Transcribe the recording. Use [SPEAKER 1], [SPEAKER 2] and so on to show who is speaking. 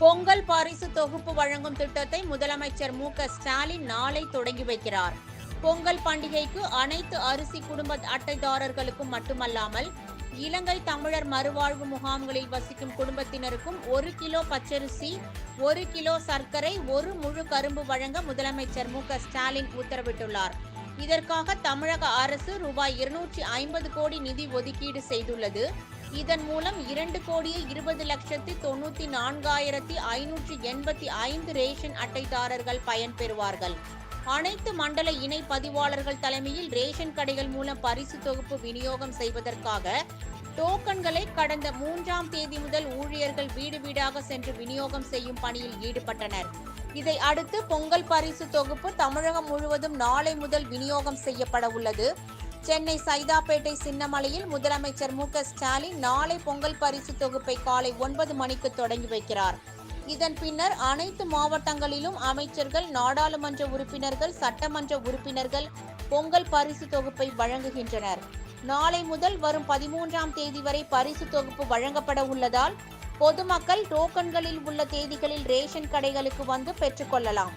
[SPEAKER 1] பொங்கல் பரிசு தொகுப்பு வழங்கும் திட்டத்தை முதலமைச்சர் மு க ஸ்டாலின் நாளை தொடங்கி வைக்கிறார். பொங்கல் பண்டிகைக்கு அனைத்து அரிசி குடும்ப அட்டைதாரர்களுக்கும் மட்டுமல்லாமல் இலங்கை தமிழர் மறுவாழ்வு முகாம்களில் வசிக்கும் குடும்பத்தினருக்கும் ஒரு கிலோ பச்சரிசி ஒரு கிலோ சர்க்கரை ஒரு முழு கரும்பு வழங்க முதலமைச்சர் மு க ஸ்டாலின் உத்தரவிட்டுள்ளார். இதற்காக தமிழக அரசு ரூபாய் இருநூற்றி ஐம்பது கோடி நிதி ஒதுக்கீடு செய்துள்ளது. இதன் மூலம் இரண்டு கோடியே இருபது லட்சத்தி தொண்ணூத்தி நான்காயிரத்தி ஐநூற்றி எண்பத்தி ஐந்து ரேஷன் அட்டைதாரர்கள் பயன்பெறுவார்கள் அனைத்து மண்டல இணை பதிவாளர்கள் தலைமையில் ரேஷன் கடைகள் மூலம் பரிசு தொகுப்பு விநியோகம் செய்வதற்காக டோக்கன்களை கடந்த மூன்றாம் தேதி முதல் ஊழியர்கள் வீடு வீடாக சென்று விநியோகம் செய்யும் பணியில் ஈடுபட்டனர். இதை அடுத்து பொங்கல் பரிசு தொகுப்பு தமிழகம் முழுவதும் நாளை முதல் விநியோகம் செய்யப்பட உள்ளது சென்னை சைதாப்பேட்டை சின்னமலையில் முதலமைச்சர் மு ஸ்டாலின் நாளை பொங்கல் பரிசு தொகுப்பை காலை ஒன்பது மணிக்கு தொடங்கி வைக்கிறார். இதன் பின்னர் அனைத்து மாவட்டங்களிலும் அமைச்சர்கள் நாடாளுமன்ற உறுப்பினர்கள் சட்டமன்ற உறுப்பினர்கள் பொங்கல் பரிசு தொகுப்பை வழங்குகின்றனர். நாளை முதல் வரும் பதிமூன்றாம் தேதி வரை பரிசு தொகுப்பு வழங்கப்பட உள்ளதால் பொதுமக்கள் டோக்கன்களில் உள்ள தேதிகளில் ரேஷன் கடைகளுக்கு வந்து பெற்றுக்கொள்ளலாம்